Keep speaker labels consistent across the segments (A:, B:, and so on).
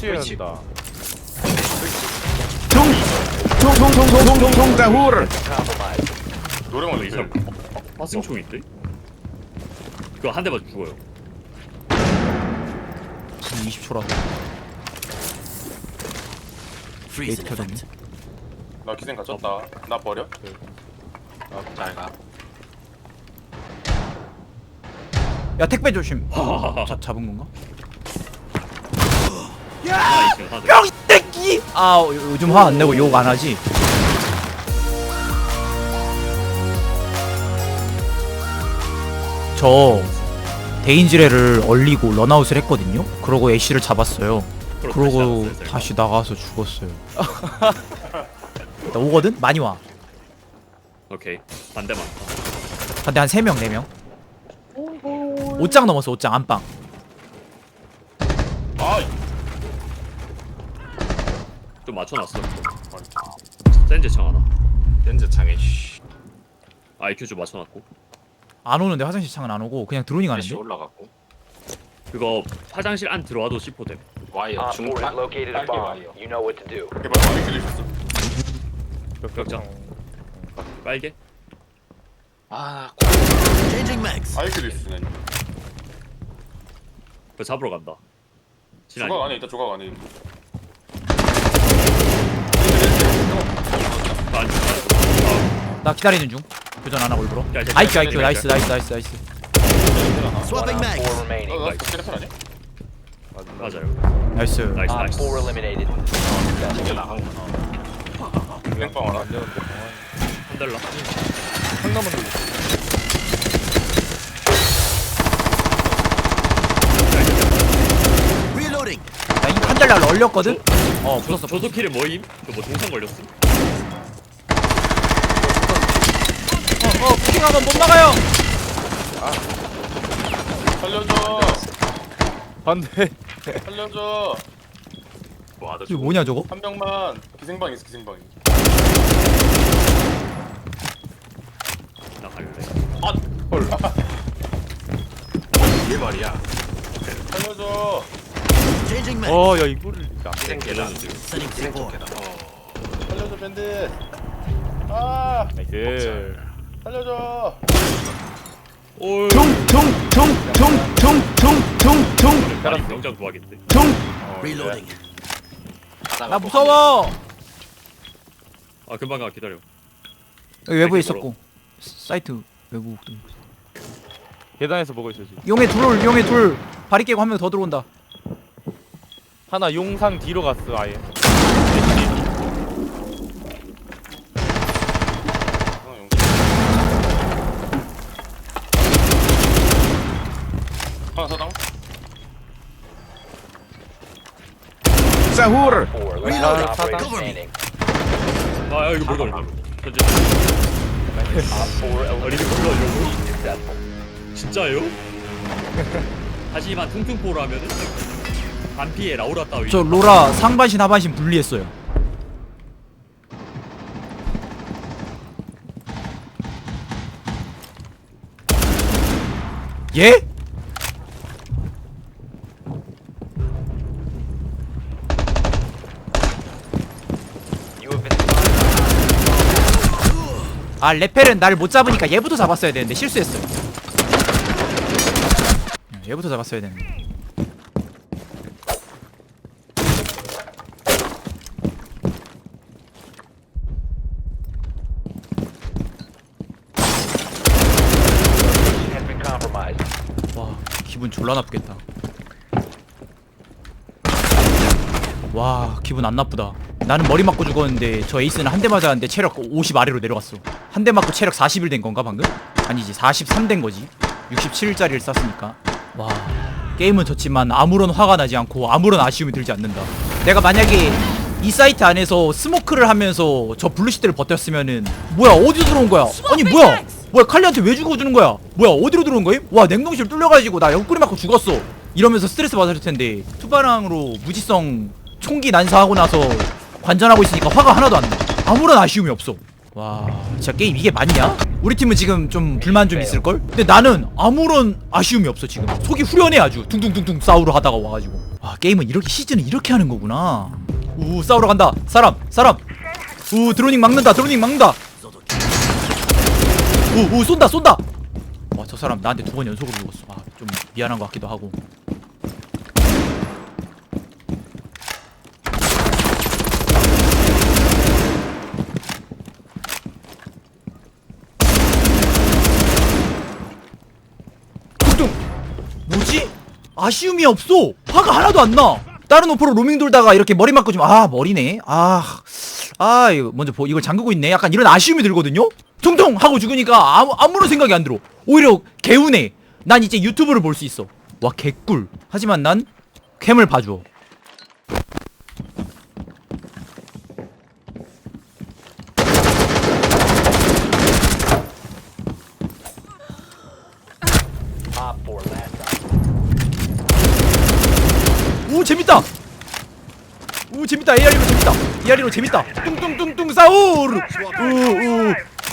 A: 해치해야 한다.
B: 총총총총총총총 다후르
C: 노래만
D: 이
C: 있어.
D: 화승총 있대? 그거 한 대만 죽어요
E: 20초라도 데이터 됐네
C: 나 기생 갇혔다. 나 버려?
B: 잘 가
E: 야 택배 조심 자, 잡은 건가? 뿅 땡기! 아 요- 요즘 화 안 내고 욕 안 하지? 저 데인지레를 얼리고 런아웃을 했거든요? 그러고 애쉬를 잡았어요. 그러고
D: 다시
E: 나가서 죽었어요. 나 오거든? 많이 와.
D: 오케이. 반대만.
E: 근데 한 3명 4명. 5장 넘었어 5장. 안방
D: 좀 맞춰놨어 센제 창 하나
B: 렌즈 창에 쉬
D: IQ 좀 맞춰놨고
E: 안 오는데 화장실 창은 안 오고 그냥
B: 다시
E: 하는데?
B: 올라갔고
D: 그거 화장실 안 들어와도 C4 됨
B: 와이어
F: Op 4 has
B: 중간
F: located a bomb. You know what to do.
C: 개발 많이 있어.
D: 벽장 빨개
B: 아
C: 있으네.
D: 그거 잡으러 간다 진아
C: 조각 안에 있다. 조각 안에.
D: 안죽
E: 나 기다리는 중 교전 안 하고 일부러
D: 야, 이제
E: 아이큐 아이큐. 나이스 나이스 나이스 나이스
F: Op 4
C: 어,
F: remaining.
C: 나 스트레스 아니야?
D: 맞아요
E: 나이스
D: 나이스
F: Op
D: 나이스
F: 4 eliminated.
B: 튕겨 나간구나
C: 기생빵 하나.
D: 한달라
A: 상 남은 거.
E: 나한 달날 얼렸거든? 어
D: 저,
E: 붙었어
D: 킬에 뭐임? 저뭐 동상 걸렸음?
E: 푸킹하면 못 막아요
C: 살려줘.
A: 반대.
C: 살려줘.
E: 이거 뭐냐 저거?
C: 한 명만 기생방 있어. 기생방이.
D: 나 갈래
B: 이게 말이야
C: 살려줘.
A: 어, 야 이거를 안
B: 기생 계단? 기생 쪽 계단 어
C: 살려줘 밴드. 아,
A: 나이스.
C: 살려줘.
D: 올.
E: 총총총총총총총
D: 아니 병장 구하겠대.
E: 나 무서워.
D: 아 금방 가. 기다려.
E: 여기 외부에 있었고. 사이트 외부
A: 계단에서 보고 있어 지금.
E: 용의 둘 용의 둘. 바리 깨고 한 명 더 들어온다.
A: 하나 용상 뒤로 갔어 아예.
C: 하나 사당.
B: 사후르
F: 4 last operator standing.
D: 아야 이거 뭘까 이거 현재
F: Op 4
D: 어린이
F: eliminated.
D: 불러 이러고
F: Successful.
D: 진짜요? 하지만 퉁퉁포라면은 반피에 라우라 따위
E: 저 로라 상반신 하반신 분리했어요 예? 아 레펠은 날못 잡으니까 얘부터 잡았어야 되는데 실수했어요. 얘부터 잡았어야 되는데. 와 기분 졸라 나쁘겠다. 와 기분 안 나쁘다 나는 머리 맞고 죽었는데 저 에이스는 한 대 맞았는데 체력 50 아래로 내려갔어. 한 대 맞고 체력 41된 건가 방금? 아니지 43 된 거지. 67짜리를 쐈으니까. 와 게임은 졌지만 아무런 화가 나지 않고 아무런 아쉬움이 들지 않는다. 내가 만약에 이 사이트 안에서 스모크를 하면서 저 블루시트를 버텼으면은 뭐야 어디서 들어온 거야? 아니 뭐야? 뭐야 칼리한테 왜 죽어주는 거야? 뭐야 어디로 들어온 거임? 와 냉동실 뚫려가지고 나 옆구리 맞고 죽었어. 이러면서 스트레스 받았을 텐데 투바랑으로 무지성 총기 난사하고 나서 관전하고 있으니까 화가 하나도 안나. 아무런 아쉬움이 없어. 와 진짜 게임 이게 맞냐? 우리 팀은 지금 좀 불만 좀 있을걸? 근데 나는 아무런 아쉬움이 없어 지금. 속이 후련해 아주. 둥둥둥둥 싸우러 하다가 와가지고. 아 게임은 이렇게 시즌은 이렇게 하는 거구나. 우 싸우러 간다. 사람 사람. 우 드로닝 막는다 드로닝 막는다. 우우 쏜다 쏜다. 와 저 사람 나한테 두 번 연속으로 죽었어. 아 좀 미안한 것 같기도 하고 뚱뚱 뭐지? 아쉬움이 없어. 화가 하나도 안나. 다른 오퍼로 로밍 돌다가 이렇게 머리 맞고 좀 아 머리네. 아, 아 이거 먼저 보, 이걸 잠그고 있네. 약간 이런 아쉬움이 들거든요? 퉁퉁 하고 죽으니까 아무, 아무런 생각이 안 들어. 오히려 개운해. 난 이제 유튜브를 볼 수 있어. 와 개꿀. 하지만 난 캠을 봐줘.
F: Op 4 last.
E: 오 재밌다. 오 재밌다. AR로 재밌다. AR로 재밌다. 뚱뚱뚱뚱 싸우르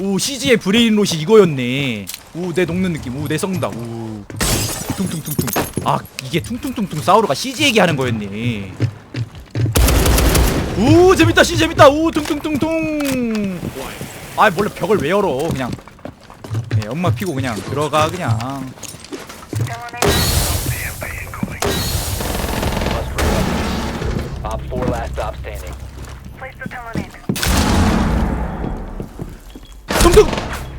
E: 오오 CG의 브레인 롯이 이거였네. 오 내 녹는 느낌. 오내 썩는다. 오. 퉁퉁퉁퉁 아 이게 퉁퉁퉁퉁 싸우르가 CG 얘기하는 거였네. 오 재밌다. CG 재밌다. 오 퉁퉁퉁퉁. 아 몰래 벽을 왜 열어 그냥. 네, 엄마 피고 그냥 들어가 그냥
F: 4 last stop standing.
E: 퉁퉁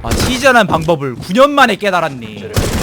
E: 아 CG라는 방법을 9년 만에 깨달았네 뚱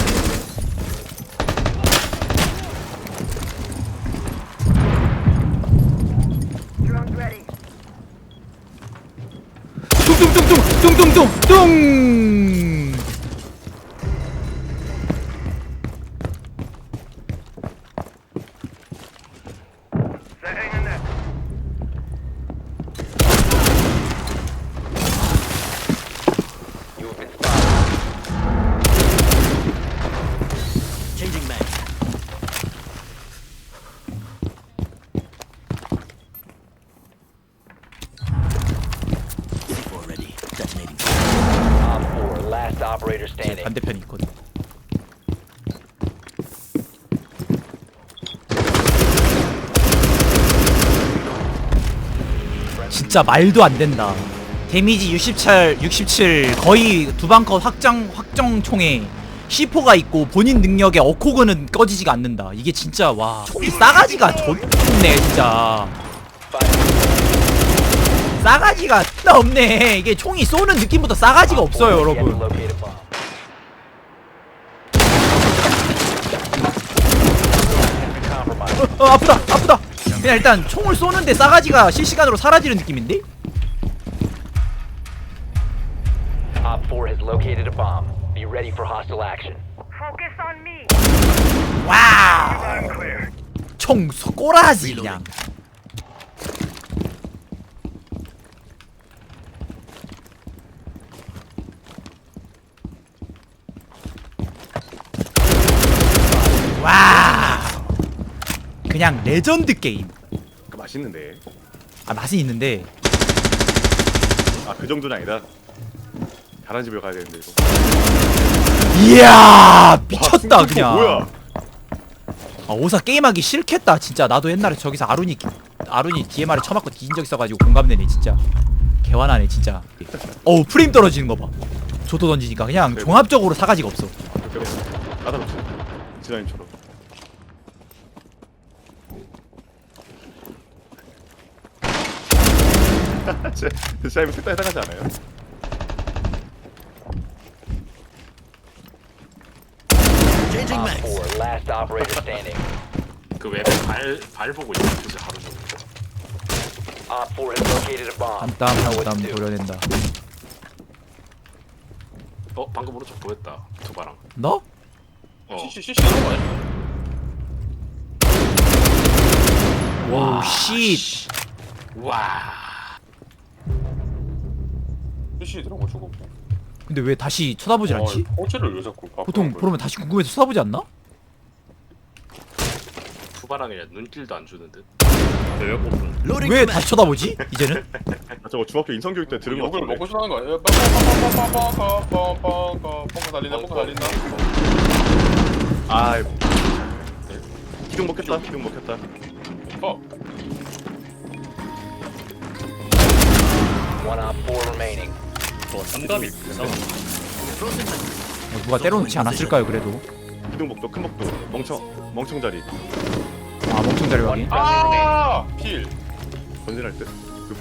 F: last operator standing.
E: 반대편이 있거든. 진짜 말도 안 된다. 데미지 67, 67 거의 두방컷 확장 확정 총에 C4가 있고 본인 능력에 어코그는 꺼지지가 않는다. 이게 진짜 와 총이 싸가지가 좋네 진짜. 싸가지가 없네. 이게 총이 쏘는 느낌부터 싸가지가 없어요
F: Op 4 has yet to
E: 여러분
F: locate a bomb. Has been compromised.
E: 어, 어 아프다 아프다 그냥 일단 총을 쏘는데 싸가지가 실시간으로 사라지는 느낌인데?
F: Op 4 has located a bomb. Be ready for hostile action.
G: Focus on me.
E: 와우 총 소- 꼬라지 그냥 와우 그냥 레전드 게임
D: 그 맛있는데.
E: 아 맛은 있는데
D: 아 그 정도는 아니다. 다른 집에 가야 되는데 이거.
E: 이야
D: 와,
E: 미쳤다
D: 승부처
E: 그냥
D: 뭐야?
E: 아 오사 게임하기 싫겠다 진짜 나도 옛날에 저기서 아룬이 아룬이 DMR에 쳐맞고 뒤진 적 있어가지고 공감되네 진짜 개화나네 진짜 어우 프레임 떨어지는 거봐 조도 던지니까 그냥. 종합적으로 사가지가 없어
D: 그래. 까다롭지. 지난님처럼. 제 사임이 셋다 해당하지 않아요?
F: Op 4 last operator standing.
B: 그 웹에 발, 발 보고 있어 그래서 하루 종일
F: Op 4 has located a bomb.
E: 한땀
F: Know what
E: 한땀
F: to do.
E: 도려낸다
B: 어 방금 오른쪽 보였다 두바랑
E: 너?
C: 어거 아니야?
E: 와우 씨
B: 와
C: 거 저거.
E: 근데 왜 다시 쳐다보질 않지?
C: 호체를 왜 자꾸 봐?
E: 보통 그러면 다시 궁금해서 쳐다보지 않나?
B: 두바랑이 눈길도 안 주는 듯
H: 오픈.
E: 왜 다시 쳐다보지? 이제는?
H: 아, 저거 중학교 인성교육 때 들은 거
C: 욕을
H: 같은데.
C: 먹고 싶다는 거 아니야? 빵빵빵빵빵빵빵빵빵 뻥 달린다 뻥 달린다
H: 아, 기둥 먹겠다. 기둥 먹겠다.
C: 어
F: One op four remaining.
H: 저 삼감이 이상한.
E: 어, 누가 때려놓지 않았을까요 그래도
H: 기둥 먹도 큰 먹도 멍청 멍청 자리
E: 아 멍청 자리
F: One
E: 확인
F: friendly remaining.
C: 아필
H: 전진할 때.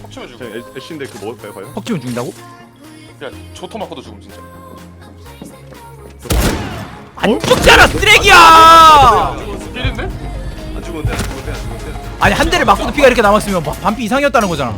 C: 퍽 치면 죽어
H: 그냥 애- 애쉬인데 그 먹을까요 과연?
E: 퍽 지면 죽인다고?
C: 그냥 조토 맞고도 죽음 진짜
E: 안 죽잖아 쓰레기야!
C: 필인데?
H: 안 죽었는데 안 죽었는데 안 죽었는데.
E: 아니 한 대를 맞고도 피가 이렇게 남았으면 바- 반피 이상이었다는 거잖아